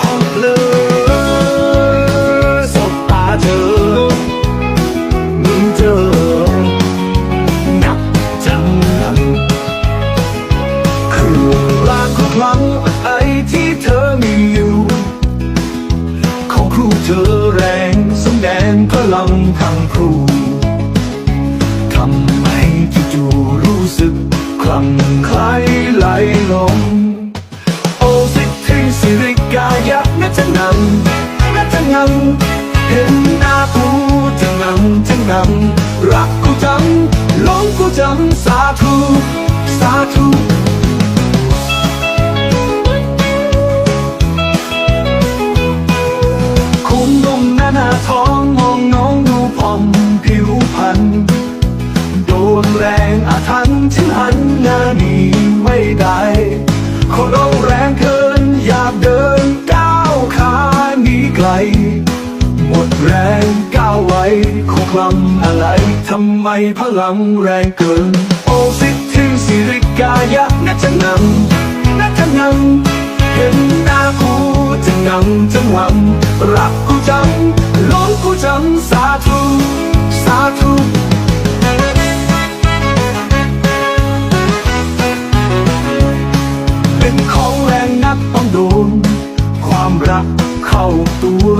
all blue สบตาเธอยิ้เธอนับจำนำคือลางของพลัไอที่เธอมีอยู่ ขอครูเธอแรงสมแดงพลังทางครู จะนำนัจะงำเห็นหน้ากูจะงำจะงำรักกูจังหลงกูจังสาธุสาธุ ลหมดแรงก้าวไหวคงคลำอะไรทำไมพลังแรงเกิน โอสิทธิสิริกายะนัจนังนัจะนำเห็นหน้ากูจะงำจะงรักกูจังล้นกูจังสาธุสาธุ เข้าตัว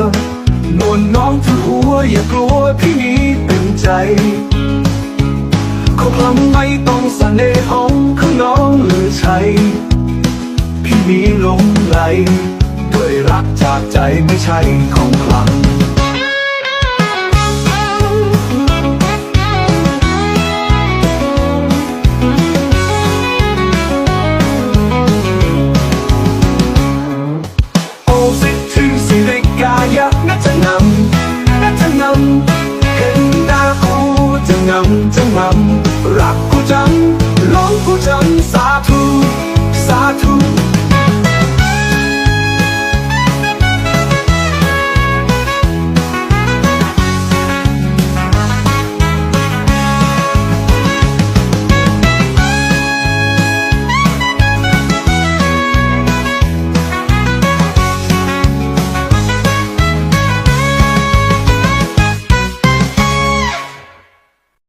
นวลน้องทั้งหัวอย่ากลัวพี่นี้เต็มใจเขาพังไม่ต้องสเสน่ห์ของข้างน้องหรือใช้พี่นี้ลงไหลด้วยรักจากใจไม่ใช่ของพลัง